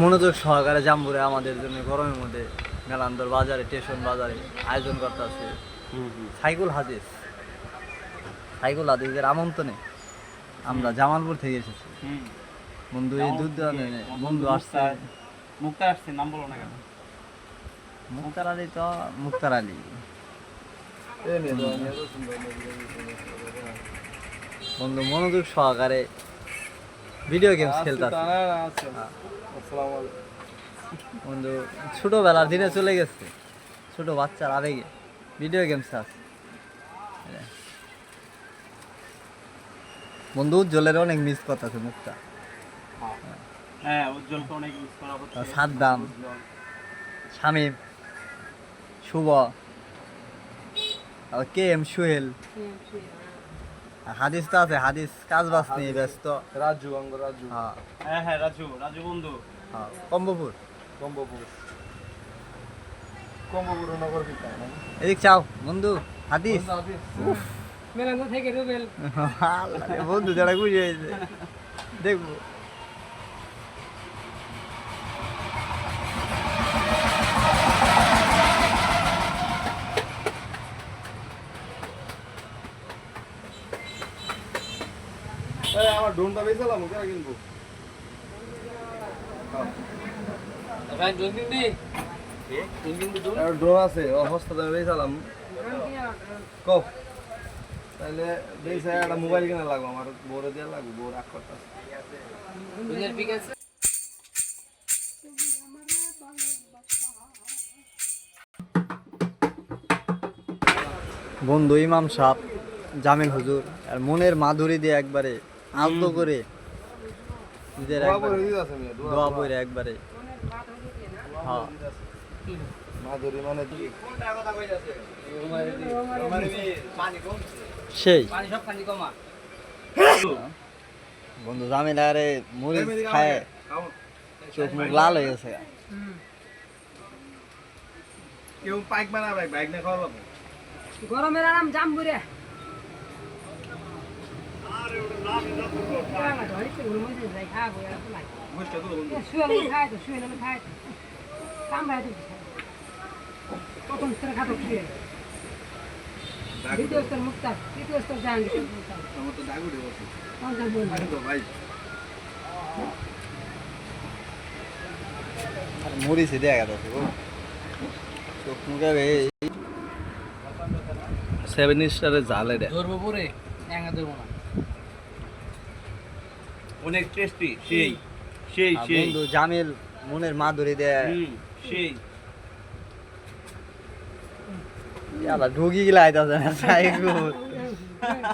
মনোযোগ সহকারে জাম্বুরে আমাদের জন্য গরমের মধ্যে মেলান্দর বাজারে স্টেশন বাজারে আয়োজন করতে আছে সাইকুল হাদিস। সাইকুল হাদিসের আমন্ত্রণে আমরা জামালপুর থেকে এসেছি। বন্ধু এই দুধ বন্ধু আসছে। মুক্তার আসছে নাম বলো না কেন? মুক্তার আলী তো মুক্তার আলী। বন্ধু মনোযোগ সহকারে ভিডিও গেমস খেলতে আছে। বন্ধু ছোটবেলার দিনে চলে গেছে। ছোট বাচ্চার আবেগে। ভিডিও গেমস আছে। বন্ধু উজ্জ্বলের অনেক মিস কথা আছে মুখটা। হ্যাঁ উজ্জ্বলকে অনেক মিস করা সাদ্দাম। শামীম শুভ। K M Sohel? হাদিস তো আছে হাদিস। কাজ বাস নিয়ে ব্যস্ত। রাজু অঙ্গ রাজু। হ্যাঁ। হ্যাঁ হ্যাঁ রাজু রাজু বন্ধু। হ্যাঁ কম্বপুর কম্বপুর কম্বপুর নগর পিতা এদিক চাও বন্ধু হাদিস। মেলান্দা থেকে রুবেল। আল্লাহ বন্ধু যারা গুজে দেখব। আমার ড্রোনটা বেচালাম কেন কিনবো। ভাই দুই দিন ড্রোন আছে ও হস্তা দামে বেচালাম। কপ তাহলে বেচা একটা মোবাইল কিনা লাগবে আমার বড় দিয়ে লাগবে বড় রাগ করতে বন্ধু ইমাম সাহ জামিল হুজুর আর মনের মাধুরী দিয়ে একবারে আলতো করে। একবারে। দোয়া পড়ে একবারে। হ্যাঁ। মাধুরী মানে সেই। বন্ধু জামিল আরে মরিচ খায়। চোখ মুখ লাল হয়ে গেছে। কেউ পাইক বানাবে বাইক না খাওয়া গরমের আরাম জাম্বুরে বুঝতে তো বন্ধু শুয়ে খায় তো শুয়ে খায় তো কামড়ায় তো প্রথম স্তরে খাতো শুয়ে দ্বিতীয় স্তর মুক্তা তৃতীয় স্তর জাহাঙ্গীর বসে পঞ্চম বন্ধু তো চোখ মুখে এই সেভেন স্টারের জাল এটা ধরবো পরে না। অনেক টেস্টি সেই সেই সেই। বন্ধু জামিল মনের মাধুরী দেয়। হুম, সেই। ইয়ালা ঢুকি গিলা আইতাছে না সাইকুল